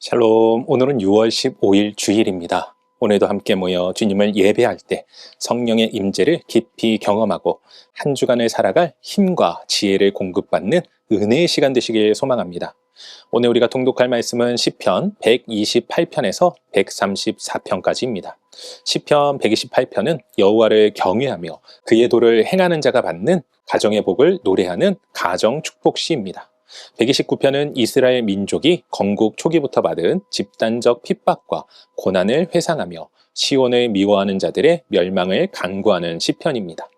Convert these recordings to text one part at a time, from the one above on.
샬롬, 오늘은 6월 15일 주일입니다. 오늘도 함께 모여 주님을 예배할 때 성령의 임재를 깊이 경험하고 한 주간을 살아갈 힘과 지혜를 공급받는 은혜의 시간 되시길 소망합니다. 오늘 우리가 통독할 말씀은 시편 128편에서 134편까지입니다. 시편 128편은 여호와를 경외하며 그의 도를 행하는 자가 받는 가정의 복을 노래하는 가정 축복 시입니다. 129편은 이스라엘 민족이 건국 초기부터 받은 집단적 핍박과 고난을 회상하며 시온을 미워하는 자들의 멸망을 간구하는 시편입니다.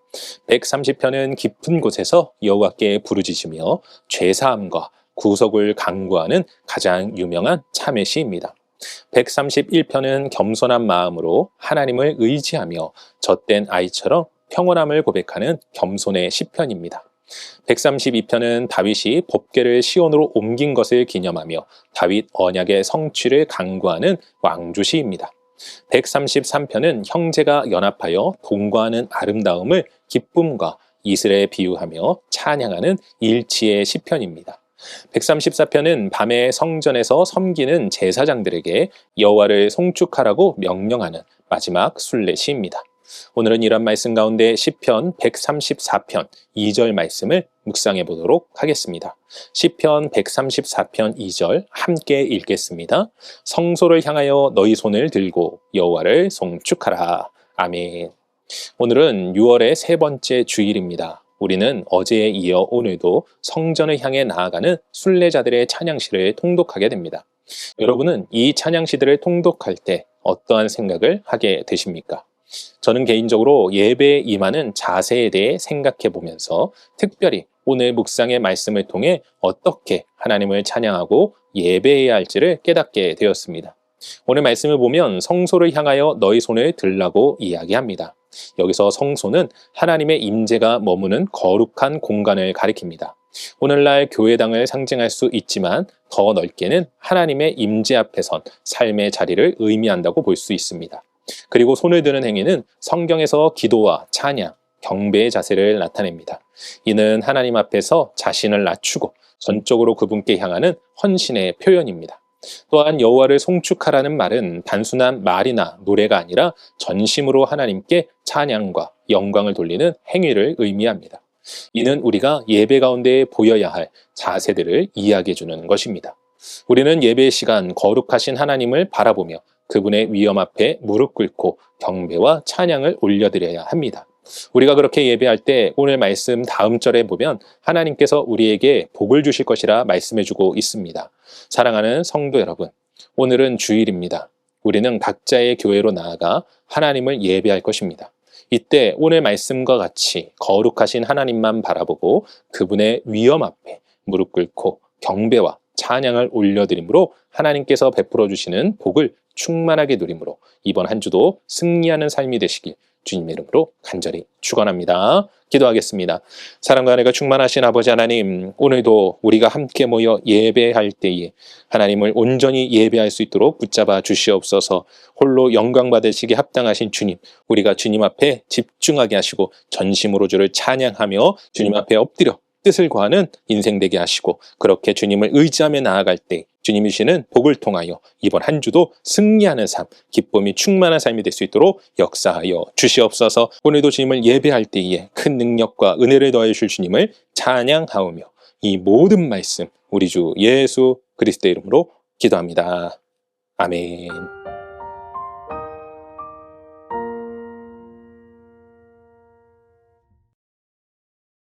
130편은 깊은 곳에서 여호와께 부르짖으며 죄사함과 구속을 간구하는 가장 유명한 참회 시입니다. 131편은 겸손한 마음으로 하나님을 의지하며 젖된 아이처럼 평온함을 고백하는 겸손의 시편입니다. 132편은 다윗이 법궤를 시온으로 옮긴 것을 기념하며 다윗 언약의 성취를 강구하는 왕주시입니다. 133편은 형제가 연합하여 동거하는 아름다움을 기쁨과 이스라엘 비유하며 찬양하는 일치의 시편입니다. 134편은 밤에 성전에서 섬기는 제사장들에게 여호와를 송축하라고 명령하는 마지막 순례시입니다. 오늘은 이런 말씀 가운데 시편 134편 2절 말씀을 묵상해 보도록 하겠습니다. 시편 134편 2절 함께 읽겠습니다. 성소를 향하여 너희 손을 들고 여호와를 송축하라. 아멘. 오늘은 6월의 세 번째 주일입니다. 우리는 어제에 이어 오늘도 성전을 향해 나아가는 순례자들의 찬양시를 통독하게 됩니다. 여러분은 이 찬양시들을 통독할 때 어떠한 생각을 하게 되십니까? 저는 개인적으로 예배에 임하는 자세에 대해 생각해 보면서 특별히 오늘 묵상의 말씀을 통해 어떻게 하나님을 찬양하고 예배해야 할지를 깨닫게 되었습니다. 오늘 말씀을 보면 성소를 향하여 너희 손을 들라고 이야기합니다. 여기서 성소는 하나님의 임재가 머무는 거룩한 공간을 가리킵니다. 오늘날 교회당을 상징할 수 있지만 더 넓게는 하나님의 임재 앞에선 삶의 자리를 의미한다고 볼 수 있습니다. 그리고 손을 드는 행위는 성경에서 기도와 찬양, 경배의 자세를 나타냅니다. 이는 하나님 앞에서 자신을 낮추고 전적으로 그분께 향하는 헌신의 표현입니다. 또한 여호와를 송축하라는 말은 단순한 말이나 노래가 아니라 전심으로 하나님께 찬양과 영광을 돌리는 행위를 의미합니다. 이는 우리가 예배 가운데 보여야 할 자세들을 이야기해 주는 것입니다. 우리는 예배 시간 거룩하신 하나님을 바라보며 그분의 위엄 앞에 무릎 꿇고 경배와 찬양을 올려드려야 합니다. 우리가 그렇게 예배할 때 오늘 말씀 다음 절에 보면 하나님께서 우리에게 복을 주실 것이라 말씀해주고 있습니다. 사랑하는 성도 여러분, 오늘은 주일입니다. 우리는 각자의 교회로 나아가 하나님을 예배할 것입니다. 이때 오늘 말씀과 같이 거룩하신 하나님만 바라보고 그분의 위엄 앞에 무릎 꿇고 경배와 찬양을 올려드림으로 하나님께서 베풀어 주시는 복을 충만하게 누림으로 이번 한 주도 승리하는 삶이 되시길 주님 이름으로 간절히 축원합니다. 기도하겠습니다. 사랑과 은혜가 충만하신 아버지 하나님, 오늘도 우리가 함께 모여 예배할 때에 하나님을 온전히 예배할 수 있도록 붙잡아 주시옵소서. 홀로 영광 받으시기 합당하신 주님, 우리가 주님 앞에 집중하게 하시고 전심으로 주를 찬양하며 주님 앞에 엎드려 뜻을 구하는 인생 되게 하시고 그렇게 주님을 의지하며 나아갈 때 주님이 주시는 복을 통하여 이번 한 주도 승리하는 삶, 기쁨이 충만한 삶이 될 수 있도록 역사하여 주시옵소서 오늘도 주님을 예배할 때에 큰 능력과 은혜를 더해 주실 주님을 찬양하오며 이 모든 말씀 우리 주 예수 그리스도의 이름으로 기도합니다. 아멘.